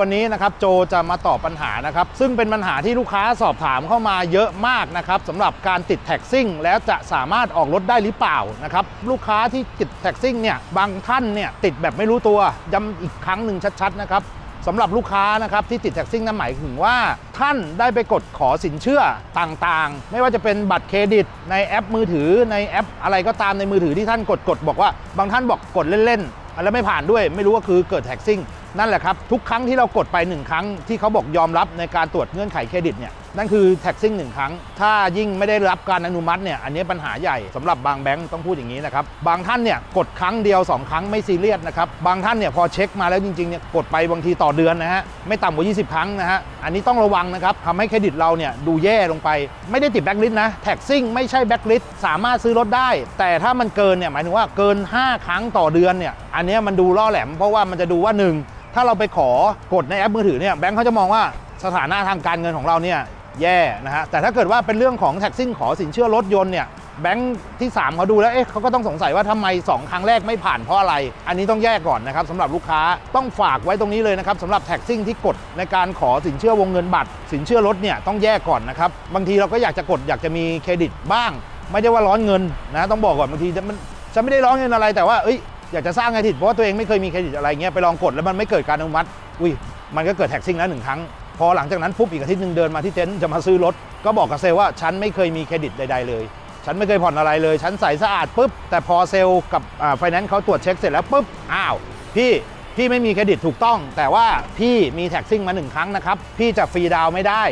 วันนี้นะครับโจจะมาตอบปัญหานะครับ ซึ่งเป็นปัญหาที่ลูกค้าสอบถามเข้ามาเยอะมากนะครับสำหรับการติดแท็กซิ่ง แล้วจะสามารถออกรถได้หรือเปล่านะครับลูกค้าที่ติดแท็กซิ่งเนี่ยบางท่านเนี่ยติดแบบไม่รู้ตัวย้ำอีกครั้งหนึ่งชัดๆนะครับสำหรับลูกค้านะครับที่ติดแท็กซิ่งนั่นหมายถึงว่า ท่านได้ไปกดขอสินเชื่อต่างๆ ไม่ว่าจะเป็นบัตรเครดิต ในแอปมือถือในแอป อะไรก็ตามในมือถือที่ท่านกดกดบอกว่า บางท่านบอกกดเล่นๆแล้วไม่ผ่านด้วย ไม่รู้ว่าคือเกิดแท็กซิ่ง นั่นแหละครับทุกครั้งที่เรากดไปหนึ่งครั้งที่เขาบอกยอมรับในการตรวจเงื่อนไขเครดิตเนี่ย นั่นคือแท็กซิ่งหนึ่งครั้ง ถ้ายิ่งไม่ได้รับการอนุมัติเนี่ยอันนี้ปัญหาใหญ่สำหรับบางแบงก์ต้องพูดอย่างนี้นะครับบางท่านเนี่ยกดครั้งเดียว 2 ครั้งไม่ซีเรียสนะครับบางท่านเนี่ยพอเช็คมาแล้วจริงๆเนี่ยกดไปบางทีต่อเดือนนะฮะไม่ต่ำกว่า 20 ครั้งนะฮะอันนี้ต้องระวังนะครับทำให้เครดิตเราเนี่ยดูแย่ลงไป ไม่ได้ติดแบ็กลิสต์นะแท็กซิ่งไม่ใช่แบ็กลิสต์สามารถซื้อรถได้ แต่ถ้ามันเกินเนี่ยหมายถึงว่าเกิน 5 ครั้งต่อเดือนเนี่ยอันนี้มันดูล่อแหลม เพราะว่ามันจะดูว่าหนึ่งถ้าเราไปขอกดในแอปมือถือเนี่ยแบงค์เขาจะมองว่าสถานะทางการเงินของเราเนี่ย แย่นะฮะแต่ถ้าเกิดว่าเป็นเรื่องของแท็กซิ่งขอสินเชื่อรถยนต์เนี่ยแบงค์ที่ 3 เขาดูแล้ว เอ๊ะเขาก็ต้องสงสัยว่าทำไม 2 ครั้งแรกไม่ผ่านเพราะอะไร อันนี้ต้องแยกก่อนนะครับสำหรับลูกค้าต้องฝากไว้ตรงนี้เลยนะครับสำหรับแท็กซิ่งที่กดในการขอสินเชื่อวงเงินบัตร สินเชื่อรถเนี่ยต้องแยกก่อนนะครับบางทีเราก็อยากจะกดอยากจะมีเครดิตบ้าง ไม่ได้ว่าร้อนเงินนะต้องบอกก่อนบางทีจะมันจะไม่ได้ร้อนเงินอะไรแต่ว่าเอ้ยอยากจะสร้างเครดิตเพราะว่าตัวเองไม่เคยมีเครดิตอะไรเงี้ยไปลองกดแล้วมันไม่เกิดการอนุมัติอุ้ยมันก็เกิดแท็กซิ่งแล้วหนึ่งครั้ง พอหลังจากนั้นปุ๊บอีกอาทิตย์หนึ่งเดินมาที่เต็นท์จะมาซื้อรถ ก็บอกกับเซลว่าฉันไม่เคยมีเครดิตใด ๆ เลย ฉันไม่เคยผ่อนอะไรเลย ฉันใสสะอาดปุ๊บแต่พอเซลกับไฟแนนซ์เขาตรวจเช็คเสร็จแล้วปุ๊บอ้าวพี่พี่ไม่มีเครดิตถูกต้อง แต่ว่าพี่มีแท็กซิ่งมาหนึ่งครั้งนะครับพี่จะฟรีดาวไม่ได้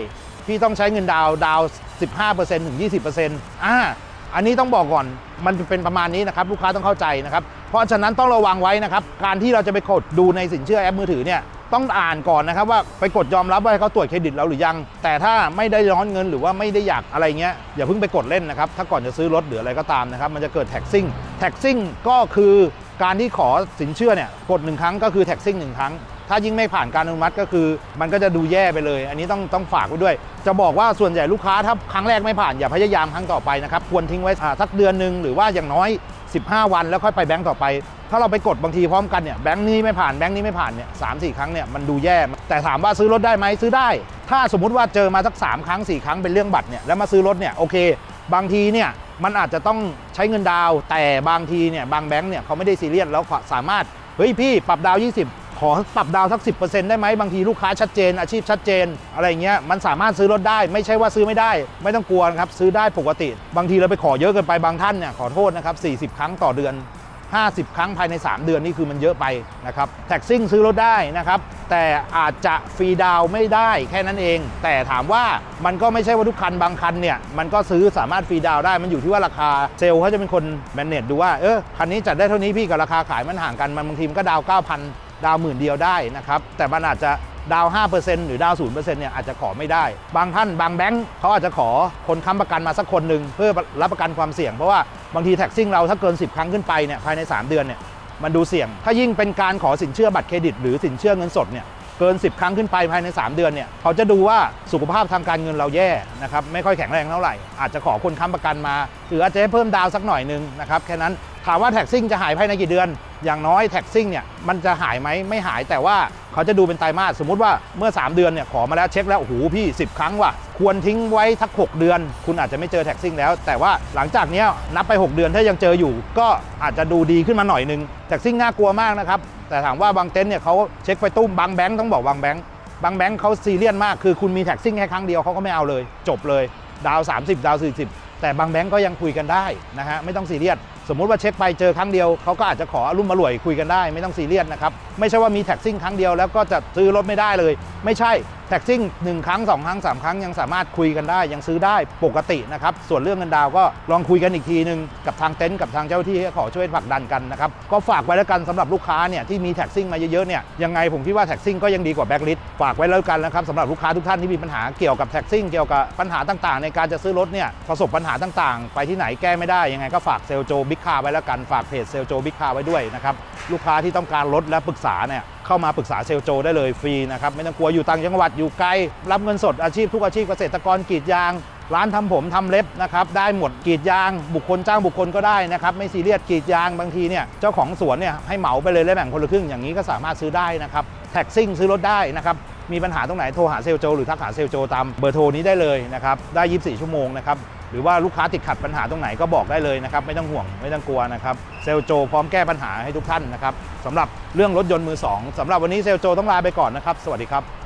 พี่ต้องใช้เงินดาวดาวน์15%ถึง 20%อ่าอันนี้ต้องบอกก่อนมันเป็นประมาณนี้นะครับลูกค้าต้องเข้าใจนะครับเพราะฉะนั้นต้องระวังไว้นะครับการที่เราจะไปกดดูในสินเชื่อแอปมือถือเนี่ย ต้องอ่านก่อนนะครับว่าไปกดยอมรับว่าเขาตรวจเครดิตเราหรือยัง แต่ถ้าไม่ได้ร้อนเงินหรือว่าไม่ได้อยากอะไรเงี้ยอย่าเพิ่งไปกดเล่นนะครับ ถ้าก่อนจะซื้อรถหรืออะไรก็ตามนะครับ มันจะเกิดแท็กซิ่งแท็กซิ่งก็คือการที่ขอสินเชื่อเนี่ยกดหนึ่งครั้งก็คือแท็กซิ่งหนึ่งครั้ง ถ้ายิ่งไม่ผ่านการอนุมัติก็คือ มันก็จะดูแย่ไปเลย อันนี้ต้องต้องฝากไว้ด้วย จะบอกว่าส่วนใหญ่ลูกค้าถ้าครั้งแรกไม่ผ่านอย่าพยายามครั้งต่อไปนะครับควรทิ้งไว้สักเดือนหนึ่งหรือว่าอย่างน้อย 15 วันแล้วค่อยไปแบงก์ต่อไป ถ้าเราไปกดบางทีพร้อมกันเนี่ยแบงก์นี้ไม่ผ่านแบงก์นี้ไม่ผ่านเนี่ยสามสี่ครั้งเนี่ยมันดูแย่ แต่ถามว่าซื้อรถได้ไหมซื้อได้ ถ้าสมมุติว่าเจอมาสัก 3 ครั้ง 4 ครั้งเป็นเรื่องบัตรเนี่ยแล้วมาซื้อรถเนี่ยโอเค บางทีเนี่ยมันอาจจะต้องใช้เงินดาวแต่บางทีเนี่ยบางแบงก์เนี่ยเขาไม่ได้ซีเรียสแล้วสามารถเฮ้ยพี่ปรับดาว 20 ขอปรับดาวน์สัก 10%ได้ไหมบางทีลูกค้าชัดเจน อาชีพชัดเจน อะไรเงี้ยมันสามารถซื้อรถได้ไม่ใช่ว่าซื้อไม่ได้ ไม่ต้องกลัวครับซื้อได้ปกติ บางทีเราไปขอเยอะเกินไปบางท่านเนี่ยขอโทษนะครับ 40 ครั้งต่อเดือน 50 ครั้งภายใน 3 เดือนนี่คือมันเยอะไปนะครับแท็กซิ่งซื้อรถได้นะครับแต่อาจจะฟรีดาวไม่ได้แค่นั้นเอง แต่ถามว่ามันก็ไม่ใช่ว่าทุกคันบางคันเนี่ยมันก็ซื้อสามารถฟรีดาวได้มันอยู่ที่ว่าราคาเซลล์เขาจะเป็นคนแมเนจดูว่าเออคันนี้จัดได้เท่านี้พี่กับราคาขายมันห่างกันมันบางทีมันก็ดาว9,000 ดาวหมื่นเดียวได้นะครับ แต่มันอาจจะดาว 5%หรือดาว 0%เนี่ยอาจจะขอไม่ได้ บางท่านบางแบงค์เขาอาจจะขอคนค้ำประกันมาสักคนหนึ่งเพื่อรับประกันความเสี่ยง เพราะว่าบางทีแท็กซิ่งเราถ้าเกิน 10 ครั้งขึ้นไปเนี่ยภายใน 3 เดือนเนี่ยมันดูเสี่ยง ถ้ายิ่งเป็นการขอสินเชื่อบัตรเครดิต หรือสินเชื่อเงินสดเนี่ยเกิน 10 ครั้งขึ้นไปภายใน 3 เดือนเนี่ยเขาจะดูว่าสุขภาพทางการเงินเราแย่นะครับไม่ค่อยแข็งแรงเท่าไหร่อาจจะขอคนค้ำประกันมาหรืออาจจะให้เพิ่มดาวสักหน่อยหนึงนะครับแค่นั้นถามว่าแท็กซิ่งจะหายภายในกี่เดือน อย่างน้อยแท็กซิ่งเนี่ยมันจะหายไหมไม่หายแต่ว่าเขาจะดูเป็นไตรมาสสมมุติว่าเมื่อ 3 เดือนเนี่ยขอมาแล้วเช็คแล้วโอ้โหพี่ 10 ครั้งว่ะควรทิ้งไว้ทัก 6 เดือน คุณอาจจะไม่เจอแท็กซิ่งแล้ว แต่ว่าหลังจากนี้นับไป 6 เดือนถ้ายังเจออยู่ ก็อาจจะดูดีขึ้นมาหน่อยนึงแท็กซิ่งน่ากลัวมากนะครับแต่ถามว่าบางเต็นท์เนี่ยเขาเช็คไปตุ้มบางแบงค์ต้องบอกบางแบงค์บางแบงค์เขาซีเรียสมากคือคุณมีแท็กซิ่งแค่ครั้งเดียวเขาก็ไม่เอาเลย จบเลยดาว 30 ดาว 40 แต่บางแบงก์ก็ยังคุยกันได้นะฮะไม่ต้องซีเรียสสมมุติว่าเช็คไปเจอครั้งเดียวเขาก็อาจจะขออรมณ์มารวยคุยกันได้ ไม่ต้องซีเรียสนะครับไม่ใช่ว่ามีแท็กซิ่งครั้งเดียวแล้วก็จะซื้อรถไม่ได้เลย ไม่ใช่ แท็กซิ่งหนึ่งครั้งสองครั้งสามครั้งยังสามารถคุยกันได้ยังซื้อได้ปกตินะครับ ส่วนเรื่องเงินดาวก็ลองคุยกันอีกทีนึง กับทางเต็นท์กับทางเจ้าหน้าที่ขอช่วยผลักดันกันนะครับ ก็ฝากไว้แล้วกันสำหรับลูกค้าเนี่ยที่มีแท็กซิ่งมาเยอะๆเนี่ยยังไงผมคิดว่าแท็กซิ่งก็ยังดีกว่าแบ็กลิสฝากไว้แล้วกันนะครับสำหรับลูกค้าทุกท่านที่มีปัญหาเกี่ยวกับแท็กซิ่งเกี่ยวกับปัญหาต่างๆ ในการจะซื้อรถเนี่ยประสบปัญหาต่างๆ ไปที่ไหนแก้ไม่ได้ยังไงก็ฝากเซลโจบิ๊กคาไว้แล้วกันฝากเพจเซลโจบิ๊กคาไว้ด้วยนะครับลูกค้าที่ต้องการรถและปรึกษาเนี่ย เข้ามาปรึกษาเซลโจ ได้เลยฟรีนะครับไม่ต้องกลัวอยู่ต่างจังหวัดอยู่ไกล รับเงินสดอาชีพทุกอาชีพเกษตรกรกรีดยาง ร้านทำผมทำเล็บนะครับได้หมดกรีดยาง บุคคลจ้างบุคคลก็ได้นะครับไม่ซีเรียสกรีดยางบางทีเนี่ยเจ้าของสวนเนี่ยให้เหมาไปเลยแล้วแบ่งคนละครึ่งอย่างนี้ก็สามารถซื้อได้นะครับแท็กซิ่งซื้อรถได้นะครับมีปัญหาตรงไหนโทรหาเซลโจ หรือทักหาเซลลโจ ตามเบอร์โทรนี้ได้เลยนะครับได้ 24 ชั่วโมงนะครับ หรือว่าลูกค้าติดขัดปัญหาตรงไหนก็บอกได้เลยนะครับ ไม่ต้องห่วงไม่ต้องกลัวนะครับเซลโจพร้อมแก้ปัญหาให้ทุกท่านนะครับสำหรับเรื่องรถยนต์มือสองสำหรับวันนี้เซลโจต้องลาไปก่อนนะครับ สวัสดีครับ